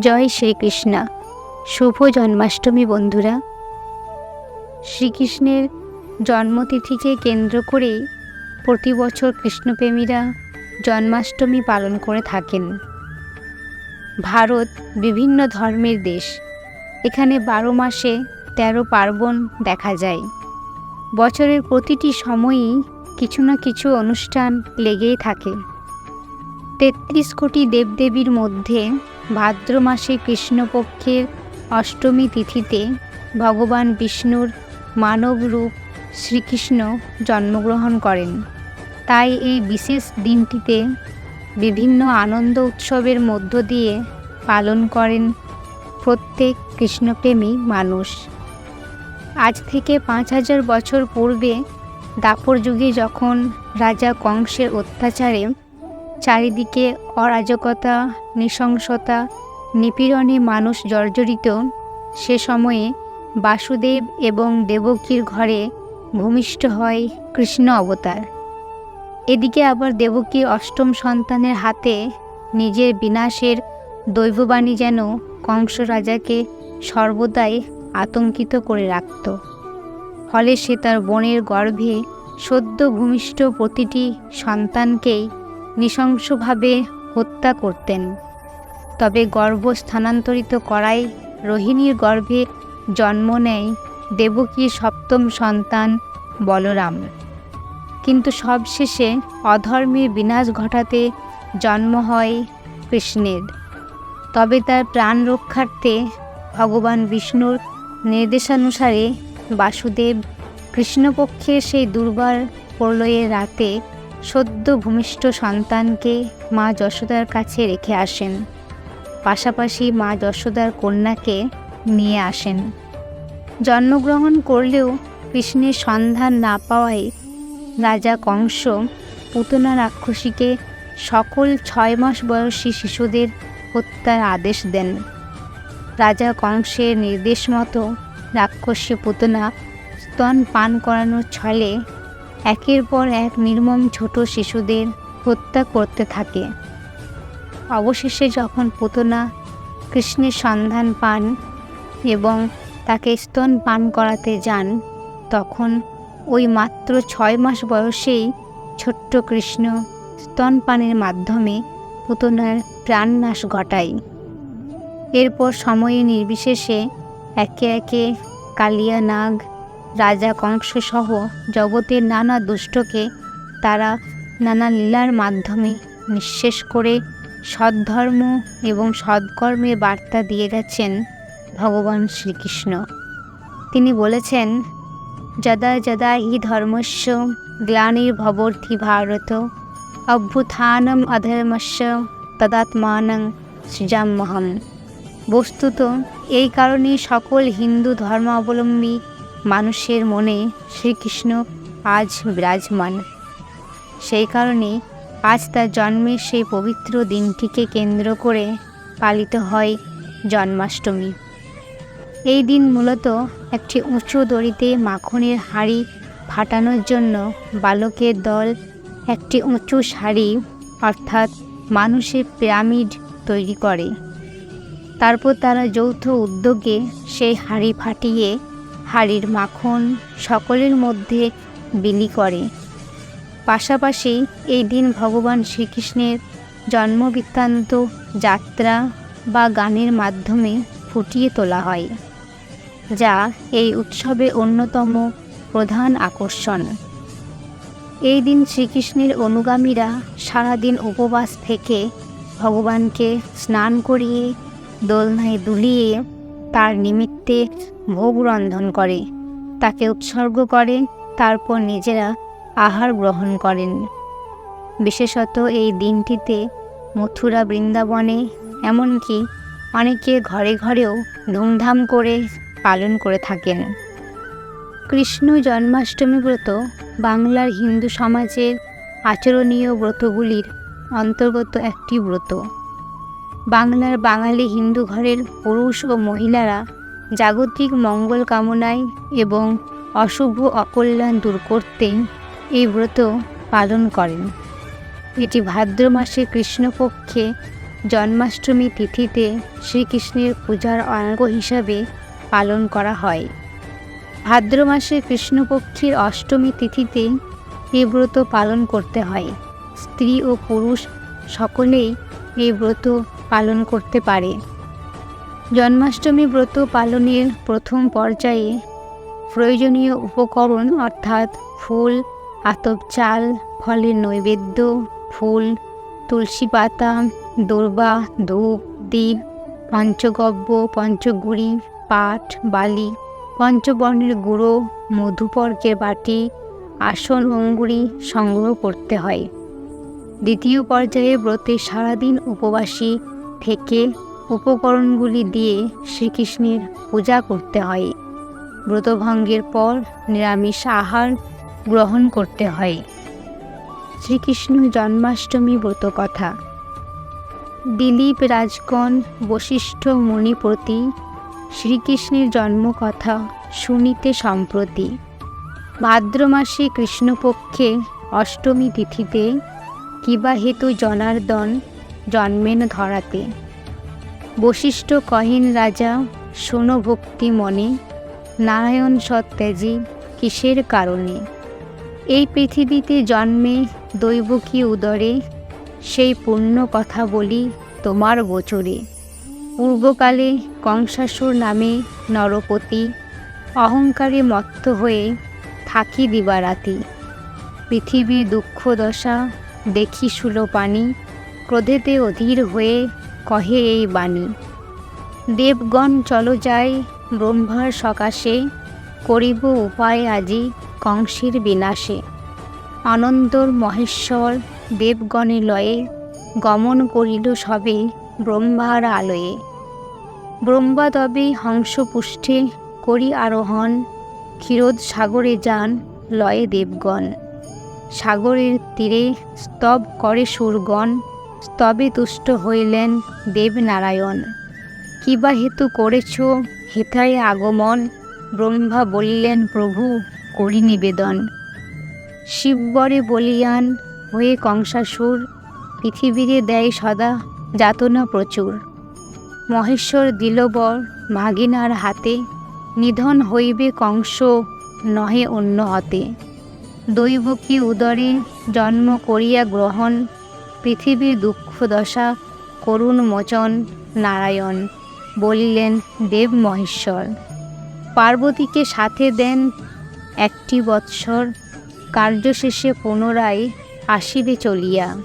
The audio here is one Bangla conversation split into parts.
জয় শ্রীকৃষ্ণা। শুভ জন্মাষ্টমী বন্ধুরা। শ্রীকৃষ্ণের জন্মতিথিকে কেন্দ্র করেই প্রতি বছর কৃষ্ণপ্রেমীরা জন্মাষ্টমী পালন করে থাকেন। ভারত বিভিন্ন ধর্মের দেশ। এখানে বারো মাসে তেরো পার্বণ দেখা যায়। বছরের প্রতিটি সময়ই কিছু না কিছু অনুষ্ঠান লেগেই থাকে। তেত্রিশ কোটি দেবদেবীর মধ্যে ভাদ্র মাসে কৃষ্ণপক্ষের অষ্টমী তিথিতে ভগবান বিষ্ণুর মানব রূপ শ্রীকৃষ্ণ জন্মগ্রহণ করেন। তাই এই বিশেষ দিনটিতে বিভিন্ন আনন্দ উৎসবের মধ্য দিয়ে পালন করেন প্রত্যেক কৃষ্ণপ্রেমী মানুষ। আজ থেকে পাঁচ হাজার বছর পূর্বে দাপর যুগে যখন রাজা কংসের অত্যাচারে চারিদিকে অরাজকতা, নৃশংসতা, নিপীড়নে মানুষ জর্জরিত, সে সময়ে বাসুদেব এবং দেবকীর ঘরে ভূমিষ্ঠ হয় কৃষ্ণ অবতার। এদিকে আবার দেবকীর অষ্টম সন্তানের হাতে নিজের বিনাশের দৈববাণী যেন কংস রাজাকে সর্বদাই আতঙ্কিত করে রাখত। ফলে সে তার বোনের গর্ভে সদ্য ভূমিষ্ঠ প্রতিটি সন্তানকেই নৃশংসভাবে হত্যা করতেন। তবে গর্ভ স্থানান্তরিত করায় রোহিণীর গর্ভে জন্ম নেয় দেবকীর সপ্তম সন্তান বলরাম। কিন্তু সবশেষে অধর্মের বিনাশ ঘটাতে জন্ম হয় কৃষ্ণের। তবে তার প্রাণ রক্ষার্থে ভগবান বিষ্ণুর নির্দেশানুসারে বাসুদেব কৃষ্ণপক্ষের সেই দুর্বার প্রলয়ের রাতে সদ্য ভূমিষ্ঠ সন্তানকে মা যশোদার কাছে রেখে আসেন। পাশাপাশি মা যশোদার কন্যাকে নিয়ে আসেন। জন্মগ্রহণ করলেও কৃষ্ণের সন্ধান না পাওয়ায় রাজা কংস পুতনা রাক্ষসীকে সকল ছয় মাস বয়সী শিশুদের হত্যার আদেশ দেন। রাজা কংসের নির্দেশ মতো রাক্ষসী পুতনা স্তন পান করানোর ছলে একের পর এক নির্মম ছোট শিশুদের হত্যা করতে থাকে। অবশেষে যখন পুতনা কৃষ্ণের সন্ধান পান এবং তাকে স্তন পান করাতে যান, তখন ওই মাত্র ছয় মাস বয়সেই ছোট্ট কৃষ্ণ স্তনপানের মাধ্যমে পুতনার প্রাণনাশ ঘটায়। এরপর সময়ে নির্বিশেষে একে একে কালিয়া নাগ রাজা কংসসহ জগতের নানা দুষ্টকে তারা নানা লীলার মাধ্যমে নিঃশেষ করে সদ্ধর্ম এবং সৎকর্মের বার্তা দিয়ে গেছেন ভগবান শ্রীকৃষ্ণ। তিনি বলেছেন, যদা যদা হি ধর্মস্য গ্লানির্ভবর্থি ভারত, অভ্যুত্থানম অধর্মস্য তদাত্মানং সৃজাম্যহম। বস্তুত এই কারণে সকল হিন্দু ধর্মাবলম্বী মানুষের মনে শ্রীকৃষ্ণ আজ বিরাজমান। সেই কারণে আজ তার জন্মের সেই পবিত্র দিনটিকে কেন্দ্র করে পালিত হয় জন্মাষ্টমী। এই দিন মূলত একটি উঁচু দড়িতে মাখনের হাঁড়ি ফাটানোর জন্য বালকের দল একটি উঁচু শাড়ি অর্থাৎ মানুষের পিরামিড তৈরি করে। তারপর তারা যৌথ উদ্যোগে সেই হাঁড়ি ফাটিয়ে হাড়ির মাখন সকলের মধ্যে বিলি করে। পাশাপাশি এই দিন ভগবান শ্রীকৃষ্ণের জন্মবৃত্তান্ত যাত্রা বা গানের মাধ্যমে ফুটিয়ে তোলা হয়, যা এই উৎসবে অন্যতম প্রধান আকর্ষণ। এই দিন শ্রীকৃষ্ণের অনুগামীরা সারাদিন উপবাস থেকে ভগবানকে স্নান করিয়ে, দোলনায় দুলিয়ে তার নিমিত্তে ভোগ রন্ধন করে। তাকে উৎসর্গ করে, তারপর নিজেরা আহার গ্রহণ করেন। বিশেষত এই দিনটিতে মথুরা বৃন্দাবনে, এমনকি অনেকে ঘরে ঘরেও ধুমধাম করে পালন করে থাকেন। কৃষ্ণ জন্মাষ্টমী ব্রত বাংলার হিন্দু সমাজের আচরণীয় ব্রতগুলির অন্তর্গত একটি ব্রত। বাংলার বাঙালি হিন্দু ঘরের পুরুষ ও মহিলারা জাগতিক মঙ্গল কামনায় এবং অশুভ অকল্যাণ দূর করতে এই ব্রত পালন করেন। এটি ভাদ্র মাসে কৃষ্ণপক্ষে জন্মাষ্টমী তিথিতে শ্রীকৃষ্ণের পূজার অঙ্গ হিসাবে পালন করা হয়। ভাদ্র মাসে কৃষ্ণপক্ষের অষ্টমী তিথিতে এই ব্রত পালন করতে হয়। স্ত্রী ও পুরুষ সকলেই এই ব্রত পালন করতে পারে। জন্মাষ্টমী ব্রত পালনের প্রথম পর্যায়ে প্রয়োজনীয় উপকরণ অর্থাৎ ফুল, আতপ চাল, ফলের নৈবেদ্য, ফুল, তুলসী পাতা, দোর্বা, ধূপ দ্বীপ পঞ্চগব্য পঞ্চগুড়ি, পাট, বালি, পঞ্চবর্ণের গুঁড়ো, মধুপর্কের বাটি, আসন অঙ্গুরি সংগ্রহ করতে হয়। দ্বিতীয় পর্যায়ে ব্রতে সারাদিন উপবাসী থেকে উপকরণগুলি দিয়ে শ্রীকৃষ্ণের পূজা করতে হয়। ব্রতভঙ্গের পর নিরামিষ আহার গ্রহণ করতে হয়। শ্রীকৃষ্ণ জন্মাষ্টমী ব্রত কথা। দিলীপ রাজগণ বশিষ্ঠ মুনিপ্রতি শ্রীকৃষ্ণের জন্মকথা শুনিতে সম্প্রতি। ভাদ্র মাসে কৃষ্ণপক্ষে অষ্টমী তিথিতে কিবা হেতু জনার্দন জন্মেন ধরাতে। বশিষ্ঠ কহেন রাজা, শোনো ভক্তি মনে, নারায়ণ সত্যাজি, কিসের কারণে? এই পৃথিবীতে জন্মে দৈবকী উদরে, সেই পূর্ণ কথা বলি তোমার গোচরে। পূর্বকালে কংসাসুর নামে নরপতি, অহংকারে মত্ত হয়ে থাকি দিবারাতি। পৃথিবীর দুঃখ দশা দেখি শুলো পানি ক্রোধেতে অধীর হয়ে কহে এই বাণী, দেবগণ, চলো যাই, ব্রহ্মার সকাশে, করিব উপায় আজি কংসের বিনাশে। অনন্তর মহেশ্বর দেবগণে লয়ে গমন করিল সবে ব্রহ্মার আলয়ে। ব্রহ্মা তবে হংসপুষ্ঠে করি আরোহণ, ক্ষীরোদ সাগরে যান লয়ে দেবগণ। সাগরের তীরে স্তব করে সুরগণ স্তবে তুষ্ট হইলেন দেবনারায়ণ। কিবা হেতু করেছ হেথায় আগমন? ব্রহ্মা বলিলেন, প্রভু, করি নিবেদন। শিববরে বলিয়ান হয়ে কংসাসুর, পৃথিবীরে দেয় সদা যাতনা প্রচুর। মহেশ্বর দিলবর ভাগিনার হাতে, নিধন হইবে কংস নহে অন্য হতে। দৈবকী উদরে জন্ম করিয়া গ্রহণ পৃথিবীর দুঃখ দশা করুণ মোচন, নারায়ণ বলিলেন, দেব মহেশ্বর, পার্বতীকে সাথে দেন একটি বৎসর, কার্যশেষে পুনরায় আসিবে চলিয়া।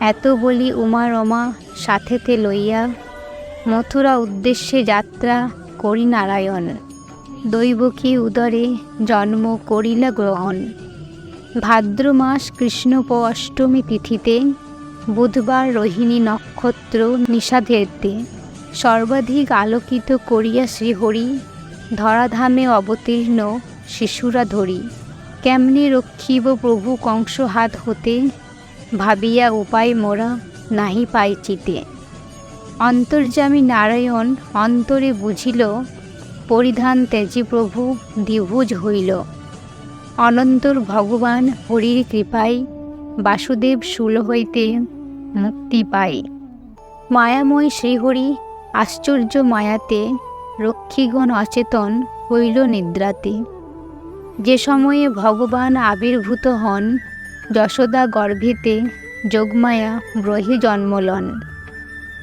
এত বলি উমা রমা সাথেতে লইয়া মথুরা উদ্দেশ্যে যাত্রা করি নারায়ণ। দৈবকী উদরে জন্ম করিলা গ্রহণ। ভাদ্র মাস কৃষ্ণপ অষ্টমী তিথিতে বুধবার রোহিণী নক্ষত্র নিষাধেরতে সর্বাধিক আলোকিত করিয়া শ্রীহরি ধরাধামে অবতীর্ণ শিশুরা ধরি। কেমনে রক্ষিব প্রভু কংস হাত হতে? ভাবিয়া উপায় মোরা নাহি পাই চিতে। অন্তর্যামী নারায়ণ অন্তরে বুঝিল, পরিধান তেজি প্রভু দ্বিভুজ হইল। অনন্তর ভগবান হরির কৃপায় বাসুদেব শূল হইতে মুক্তি পাই মায়াময় শ্রীহরি আশ্চর্য মায়াতে রক্ষীগণ অচেতন হইল নিদ্রাতে। যে সময়ে ভগবান আবির্ভূত হন, যশোদা গর্ভেতে যোগমায়া ব্রহে জন্মলন।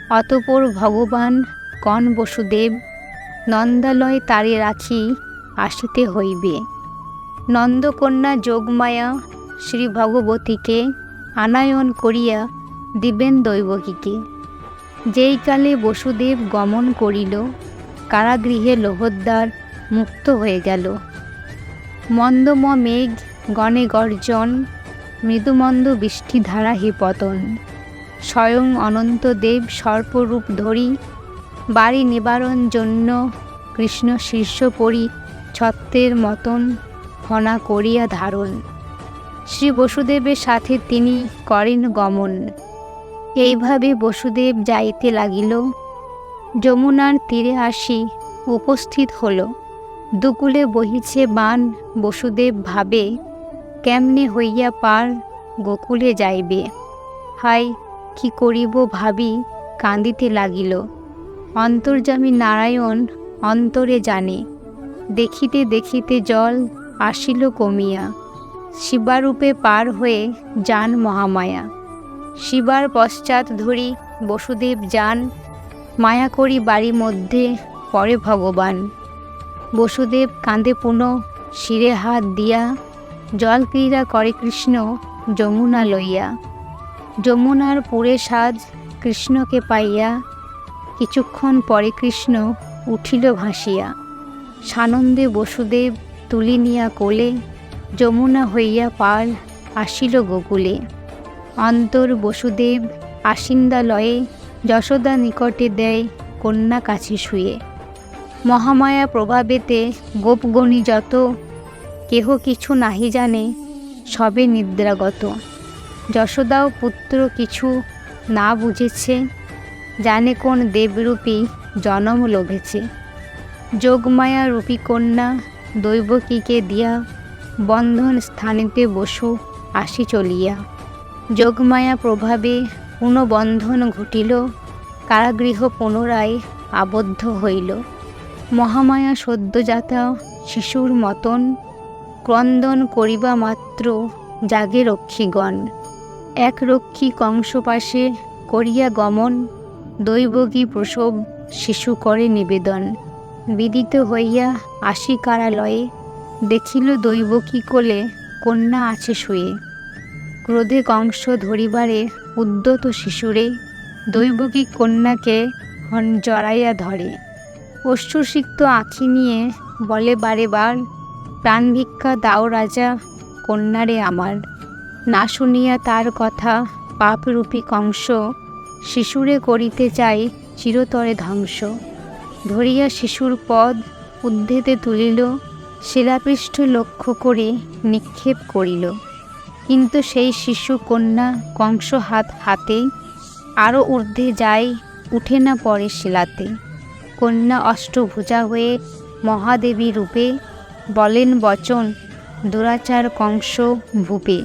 অতপর ভগবান কন বসুদেব নন্দালয় তারে রাখি আসিতে হইবে। নন্দকন্যা যোগমায়া শ্রী ভগবতীকে আনায়ন করিয়া দিবেন দৈবকীকে। যেই কালে বসুদেব গমন করিল, কারাগৃহে লোহদ্বার মুক্ত হয়ে গেল। মন্দম মেঘ, গণে গর্জন, মৃদুমন্দ বৃষ্টিধারা হে পতন। স্বয়ং অনন্তদেব সর্পরূপ ধরি, বাড়ি নিবারণ জন্য কৃষ্ণ শীর্ষ পরি ছত্রের মতন ফনা করিয়া ধারণ। শ্রী বসুদেবের সাথে তিনি করেন গমন। এইভাবে বসুদেব যাইতে লাগিল। যমুনার তীরে আসি উপস্থিত হল। দুকুলে বহিছে বান, বসুদেব ভাবে, কেমনে হইয়া পার গোকুলে যাইবে? হাই কি করিব ভাবি? কাঁদিতে লাগিল। অন্তর্যামী নারায়ণ অন্তরে জানে, দেখিতে দেখিতে জল আসিল কমিয়া। শিবারূপে পার হয়ে যান মহামায়া। শিবার পশ্চাৎ ধরি বসুদেব যান, মায়া করি বাড়ি মধ্যে পরে ভগবান। বসুদেব কাঁদে পুনঃ, শিরে হাত দিয়া, জল ক্রীড়া করে কৃষ্ণ যমুনা লইয়া। যমুনার পুরে সাজ কৃষ্ণকে পাইয়া, কিছুক্ষণ পরে কৃষ্ণ উঠিল ভাসিয়া। সানন্দে বসুদেব তুলি নিয়া কোলে, যমুনা হইয়া পার আসিল গোকুলে। অন্তর বসুদেব আসিন্দালয়ে যশোদা নিকটে দেয় কন্যা কাছে শুয়ে। মহামায়া প্রভাবেতে গোপগণী যত, কেহ কিছু নাহি জানে, সবে নিদ্রাগত। যশোদাও পুত্র কিছু না বুঝেছে, জানে কোন দেবরূপী জনম লোভেছে। যোগমায়া রূপী কন্যা দৈবকীকে দিয়া বন্ধন স্থানেতে বসু আসি চলিয়া। যোগমায়া প্রভাবে পুনঃবন্ধন ঘটিল, কারাগৃহ পুনরায় আবদ্ধ হইল। মহামায়া সদ্যজাতা শিশুর মতন ক্রন্দন করিবা মাত্র জাগে রক্ষীগণ। এক রক্ষী কংস পাশে করিয়া গমন, দৈবকী প্রসব শিশু করে নিবেদন। বিদিত হইয়া আসি কারালয়ে দেখিল দৈবকী কোলে কন্যা আছে শুয়ে। ক্রোধে কংস ধরিবারে উদ্যত শিশুরে দৈবকী কন্যাকে হন জড়াইয়া ধরে। অশ্রুসিক্ত আঁখি নিয়ে বলে, বারে বার প্রাণ ভিক্ষা দাও রাজা কন্যারে আমার। না শুনিয়া তার কথা পাপরূপী কংস শিশুরে করিতে চাই চিরতরে ধ্বংস। ধরিয়া শিশুর পদ উদ্ধেতে তুলিল, শিলাপৃষ্ঠ লক্ষ্য করে নিক্ষেপ করিল। কিন্তু সেই শিশু কন্যা কংস হাত হাতে আরও ঊর্ধ্বে যায়, উঠে না পড়ে শিলাতে। কন্যা অষ্টভুজা হয়ে মহাদেবী রূপে বলেন, বচন, দুরাচার কংস ভূপে।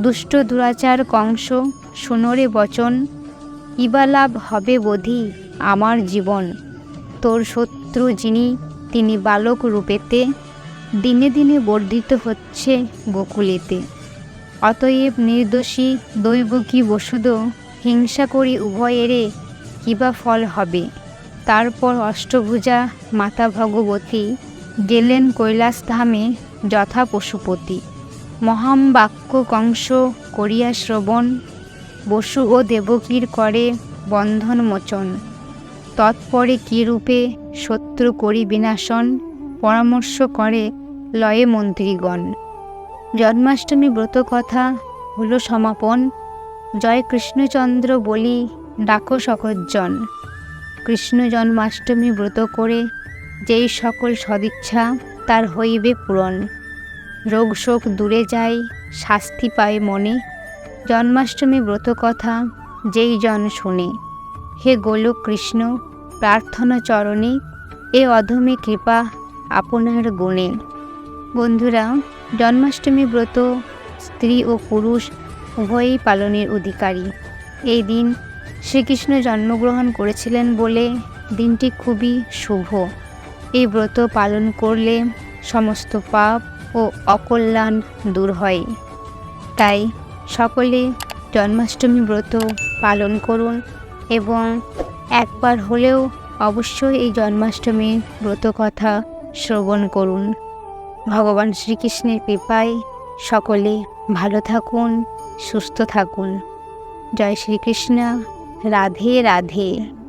দুষ্ট দুরাচার কংস শুনরে বচন, ইবা লাভ হবে বোধি আমার জীবন। তোর শত্রু যিনি, তিনি বালক রূপেতে, দিনে দিনে বর্ধিত হচ্ছে গোকুলেতে। অতএব নির্দোষী দৈবকী বসুদ, হিংসা করি উভয়েরে কিবা ফল হবে। তারপর অষ্টভুজা মাতা ভগবতী গেলেন কৈলাস ধামে যথা পশুপতি। মহাম বাক্য কংস করিয়া শ্রবণ, বসু ও দেবকীর করে বন্ধন মোচন। তৎপরে কী রূপে শত্রু করি বিনাশন, পরামর্শ করে লয়ে মন্ত্রীগণ। জন্মাষ্টমী ব্রত কথা হলো সমাপন। জয় কৃষ্ণচন্দ্র বলি, ডাকো সকজ্জন কৃষ্ণ জন্মাষ্টমী ব্রত করে যেই সকল সদিচ্ছা তার হইবে পূরণ। রোগ শোক দূরে যায়, শাস্তি পায় মনে। জন্মাষ্টমী ব্রত কথা যেই জন শুনে, হে গোলক কৃষ্ণ, প্রার্থনা চরণে, এ অধমে কৃপা আপনার গুণে। বন্ধুরা জন্মাষ্টমী ব্রত, স্ত্রী ও পুরুষ উভয়ই পালনের অধিকারী। এই দিন শ্রীকৃষ্ণ জন্মগ্রহণ করেছিলেন বলে দিনটি খুবই শুভ। এই ব্রত পালন করলে সমস্ত পাপ ও অকল্যাণ দূর হয়। তাই সকলে জন্মাষ্টমী ব্রত পালন করুন এবং একবার হলেও অবশ্যই এই জন্মাষ্টমীর ব্রত কথা শ্রবণ করুন। ভগবান শ্রীকৃষ্ণের কৃপায় সকলে ভালো থাকুন সুস্থ থাকুন। জয় শ্রীকৃষ্ণ। রাধে রাধে।